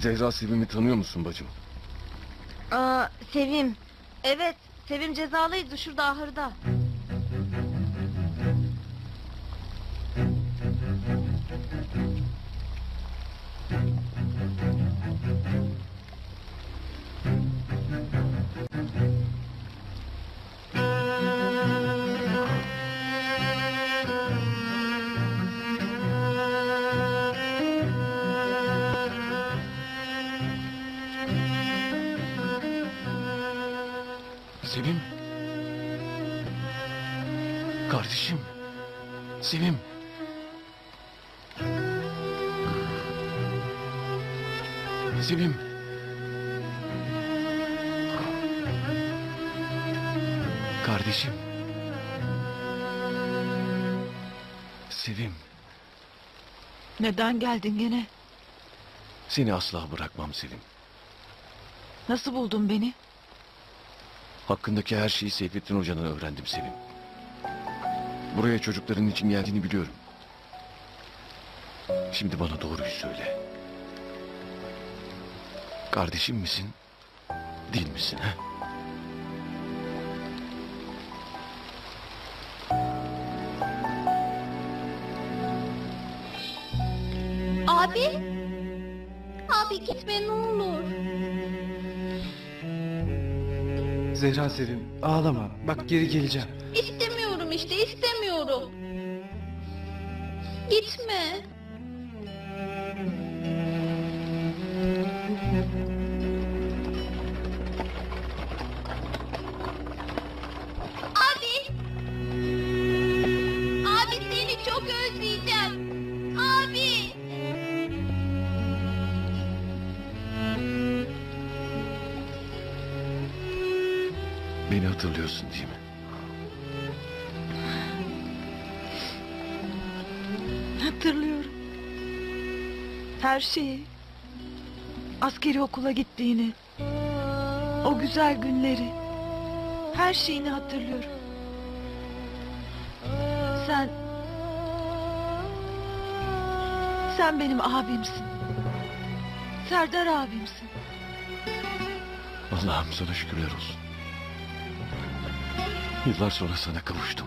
Zehra Sevim'i tanıyor musun bacım? Aa, Sevim. Evet, Sevim cezalıydı şurada ahırda. Sevim. Kardeşim. Sevim. Sevim. Kardeşim. Sevim. Neden geldin gene? Seni asla bırakmam Sevim. Nasıl buldun beni? Hakkındaki her şeyi Seyfettin Hoca'dan öğrendim Sevim. Buraya çocukların için geldiğini biliyorum. Şimdi bana doğruyu söyle. Kardeşim misin? Değil misin ha? Abi? Abi gitme ne olur. Zehra Sevim ağlama. Bak geri geleceğim. İstemiyorum işte istemiyorum. Gitme. Beni hatırlıyorsun değil mi? Hatırlıyorum. Her şeyi. Askeri okula gittiğini. O güzel günleri. Her şeyini hatırlıyorum. Sen... Sen benim abimsin. Serdar abimsin. Allah'ım sana şükürler olsun. Yıllar sonra sana kavuştum.